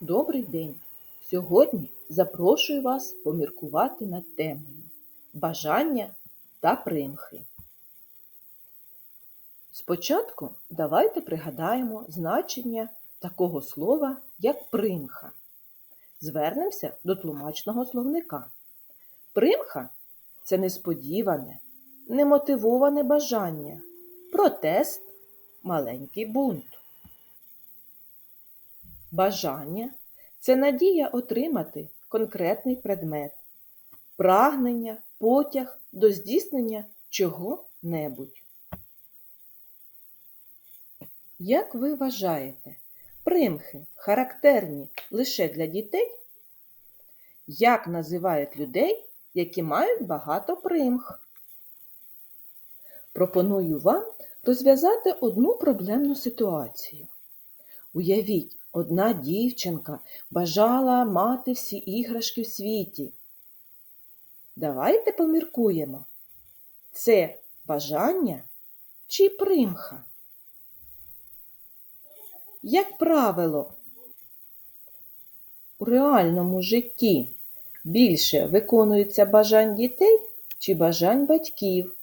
Добрий день! Сьогодні запрошую вас поміркувати над темою бажання та примхи. Спочатку давайте пригадаємо значення такого слова, як примха. Звернемося до тлумачного словника. Примха це несподіване, немотивоване бажання, протест, маленький бунт. Бажання це надія отримати конкретний предмет, прагнення, потяг до здійснення чого-небудь. Як ви вважаєте, примхи характерні лише для дітей? Як називають людей, які мають багато примх? Пропоную вам розв'язати одну проблемну ситуацію. Уявіть, одна дівчинка бажала мати всі іграшки в світі. Давайте поміркуємо. Це бажання чи примха? Як правило, у реальному житті більше виконується бажань дітей чи бажань батьків?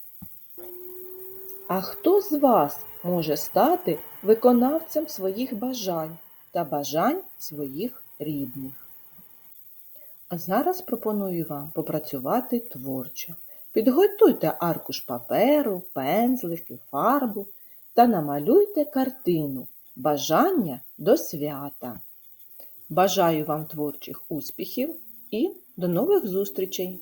А хто з вас може стати виконавцем своїх бажань та бажань своїх рідних? А зараз пропоную вам попрацювати творчо. Підготуйте аркуш паперу, пензлики, фарбу та намалюйте картину Бажання до свята. Бажаю вам творчих успіхів і до нових зустрічей!